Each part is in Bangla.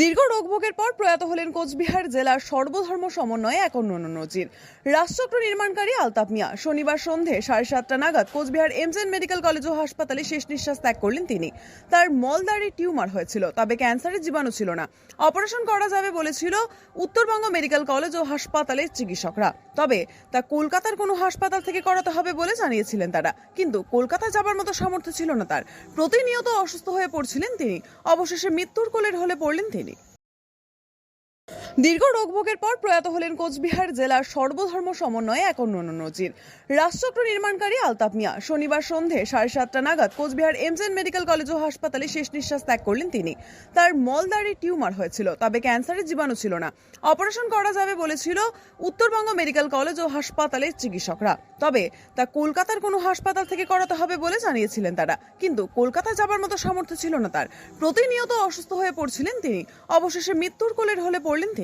দীর্ঘ রোগভোগের পর প্রয়াত হলেন কোচবিহার জেলার সর্বধর্ম সমন্বয়ে এক অন্যান্য নজির। রাজচক্র নির্মাণকারী আলতাপ মিয়া শনিবার সন্ধে সাড়ে সাতটা নাগাদ কোচবিহার এমজেন মেডিকেল কলেজ ও হাসপাতালে শেষ নিঃশ্বাস ত্যাগ করলেন তিনি। তার মলদারে টিউমার হয়েছিল, তবে ক্যান্সারের জীবাণু ছিল না। অপারেশন করা যাবে বলেছিল উত্তরবঙ্গ মেডিকেল কলেজ ও হাসপাতালের চিকিৎসকরা। তবে তা কলকাতার কোনো হাসপাতাল থেকে করাতে হবে বলে জানিয়েছিলেন তারা। কিন্তু কলকাতা যাবার মতো সামর্থ্য ছিল না তার। প্রতিনিয়ত অসুস্থ হয়ে পড়ছিলেন তিনি। অবশেষে মৃত্যুর কোলের হলে পড়লেন তিনি। হয়নি দীর্ঘ রোগভোগের পর প্রয়াত হলেন কোচবিহার জেলার সর্বধর্ম সমন্বয়ে এক অন্যান্য নজির। রাজচক্র নির্মাণকারী আলতাপ মিয়া শনিবার সন্ধে সাড়ে সাতটা নাগাদ কোচবিহার এমজেন মেডিকেল কলেজ ও হাসপাতালে শেষ নিঃশ্বাস ত্যাগ করলেন তিনি। তার মলদারে টিউমার হয়েছিল, তবে ক্যান্সারের জীবাণু ছিল না। অপারেশন করা যাবে বলেছিল উত্তরবঙ্গ মেডিকেল কলেজ ও হাসপাতালের চিকিৎসকরা। তবে তা কলকাতার কোনো হাসপাতাল থেকে করাতে হবে বলে জানিয়েছিলেন তারা। কিন্তু কলকাতা যাবার মতো সামর্থ্য ছিল না তার। প্রতিনিয়ত অসুস্থ হয়ে পড়ছিলেন তিনি। অবশেষে মৃত্যুর কোলের হলে পড়লেন তিনি।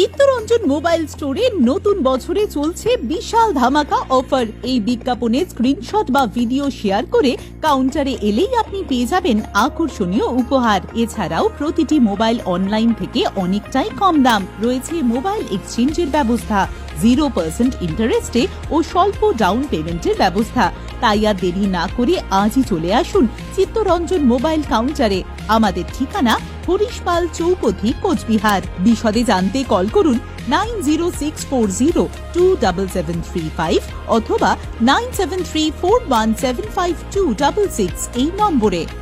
চিত্তরঞ্জন মোবাইল স্টোরে নতুন বছরে চলছে বিশাল ধামাকা অফার। এই বিজ্ঞাপনে স্ক্রিনশট বা ভিডিও শেয়ার করে কাউন্টারে এলেই আপনি পেয়ে যাবেন আকর্ষণীয় উপহার। এছাড়াও প্রতিটি মোবাইল অনলাইন থেকে অনেকটাই কম দাম। রয়েছে মোবাইল এক্সচেঞ্জের ব্যবস্থা। জিরো পার্সেন্ট ইন্টারেস্টে ও স্বল্প ডাউন পেমেন্টের ব্যবস্থা। তাই আর দেরি না করে আজই চলে আসুন চিত্তরঞ্জন মোবাইল কাউন্টারে আমাদের ঠিকানা হরিশপাল চৌপথি, কোচবিহার। বিশদে জানতে কল করুন nine zero six four zero two double seven three five অথবা nine seven three four one seven five two double six এই নম্বরে।